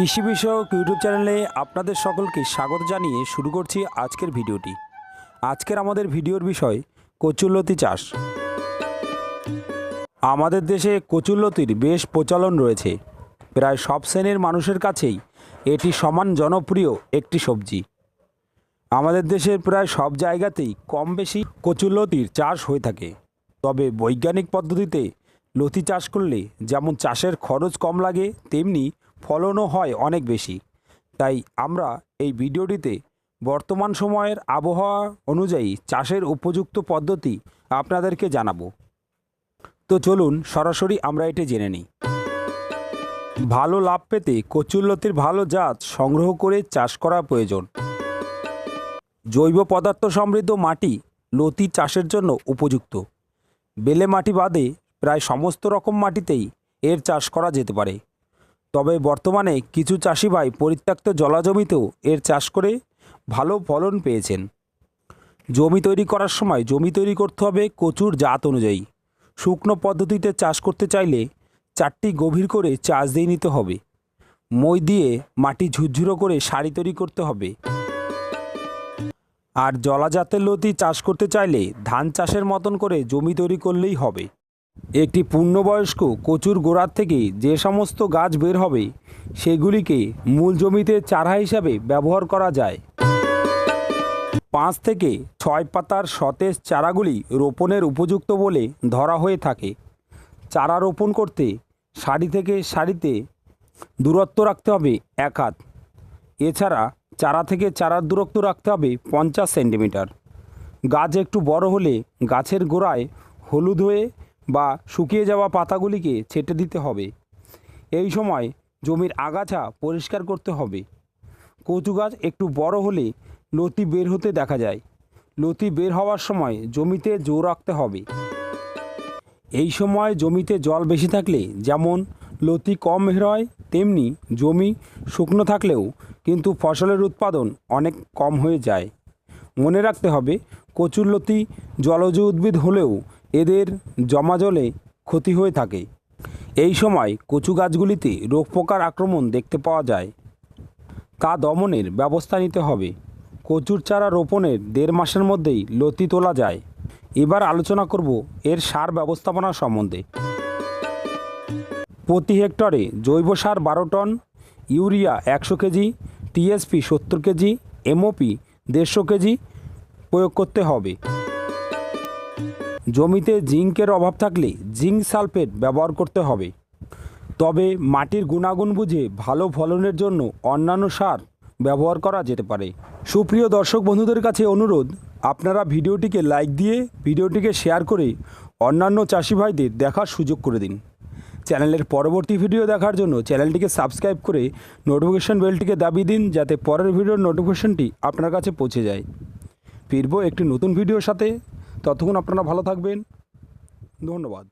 কৃষি বিষয়ক ইউটিউব চ্যানেলে আপনাদের সকলকে স্বাগত জানিয়ে শুরু করছি আজকের ভিডিওটি। আজকের আমাদের ভিডিওর বিষয় কচুরলতি চাষ। আমাদের দেশে কচুরলতির বেশ প্রচলন রয়েছে। প্রায় সব শ্রেণির মানুষের কাছেই এটি সমান জনপ্রিয় একটি সবজি। আমাদের দেশের প্রায় সব জায়গাতেই কম বেশি কচুরলতির চাষ হয়ে থাকে। তবে বৈজ্ঞানিক পদ্ধতিতে লতি চাষ করলে যেমন চাষের খরচ কম লাগে, তেমনি ফলনও হয় অনেক বেশি। তাই আমরা এই ভিডিওটিতে বর্তমান সময়ের আবহাওয়া অনুযায়ী চাষের উপযুক্ত পদ্ধতি আপনাদেরকে জানাব। তো চলুন সরাসরি আমরা এটি জেনে নিই। ভালো লাভ পেতে কচুরলতির ভালো জাত সংগ্রহ করে চাষ করা প্রয়োজন। জৈব পদার্থ সমৃদ্ধ মাটি লতি চাষের জন্য উপযুক্ত। বেলে মাটি বাদে প্রায় সমস্ত রকম মাটিতেই এর চাষ করা যেতে পারে। তবে বর্তমানে কিছু চাষি ভাই পরিত্যক্ত জলাজমিতেও এর চাষ করে ভালো ফলন পেয়েছেন। জমি তৈরি করার সময় জমি তৈরি করতে হবে কচুর জাত অনুযায়ী। শুকনো পদ্ধতিতে চাষ করতে চাইলে চারটি গভীর করে চাষ দিয়ে নিতে হবে। মই দিয়ে মাটি ঝুরঝুরো করে সারি তৈরি করতে হবে। আর জলাজাতের লতি চাষ করতে চাইলে ধান চাষের মতন করে জমি তৈরি করলেই হবে। একটি পূর্ণবয়স্ক কচুর গোড়ার থেকে যে সমস্ত গাছ বের হবে, সেগুলিকে মূল জমিতে চারা হিসাবে ব্যবহার করা যায়। পাঁচ থেকে ছয় পাতার সতেজ চারাগুলি রোপণের উপযুক্ত বলে ধরা হয়ে থাকে। চারা রোপণ করতে সারি থেকে সারিতে দূরত্ব রাখতে হবে এক হাত। এছাড়া চারা থেকে চারার দূরত্ব রাখতে হবে পঞ্চাশ সেন্টিমিটার। গাছ একটু বড় হলে গাছের গোড়ায় হলুদ হয়ে বা শুকিয়ে যাওয়া পাতাগুলিকে ছেটে দিতে হবে। এই সময় জমির আগাছা পরিষ্কার করতে হবে। কচু গাছ একটু বড় হলে লতি বের হতে দেখা যায়। লতি বের হওয়ার সময় জমিতে জোর রাখতে হবে। এই সময় জমিতে জল বেশি থাকলে যেমন লতি কম হয়, তেমনি জমি শুকনো থাকলেও কিন্তু ফসলের উৎপাদন অনেক কম হয়ে যায়। মনে রাখতে হবে, কচুর লতি জলজ উদ্ভিদ হলেও এদের জমা জলে ক্ষতি হয়ে থাকে। এই সময় কচু গাছগুলিতে রোগ পোকার আক্রমণ দেখতে পাওয়া যায়। তা দমনের ব্যবস্থা নিতে হবে। কচুর চারা রোপণের দেড় মাসের মধ্যেই লতি তোলা যায়। এবার আলোচনা করব এর সার ব্যবস্থাপনা সম্বন্ধে। প্রতি হেক্টরে জৈব সার বারো টন, ইউরিয়া একশো কেজি, টিএসপি সত্তর কেজি, এমওপি দেড়শো কেজি প্রয়োগ করতে হবে। জমিতে জিঙ্কের অভাব থাকলে জিঙ্ক সালফেট ব্যবহার করতে হবে। তবে মাটির গুণাগুণ বুঝে ভালো ফলনের জন্য অন্যান্য সার ব্যবহার করা যেতে পারে। সুপ্রিয় দর্শক বন্ধুদের কাছে অনুরোধ, আপনারা ভিডিওটিকে লাইক দিয়ে ভিডিওটিকে শেয়ার করে অন্যান্য চাষি ভাইদের দেখার সুযোগ করে দিন। চ্যানেলের পরবর্তী ভিডিও দেখার জন্য চ্যানেলটিকে সাবস্ক্রাইব করে নোটিফিকেশন বেলটিকে দাবি দিন যাতে পরের ভিডিওর নোটিফিকেশনটি আপনার কাছে পৌঁছে যায়। ফিরবো একটি নতুন ভিডিওর সাথে। ততক্ষণ আপনারা ভালো থাকবেন। ধন্যবাদ।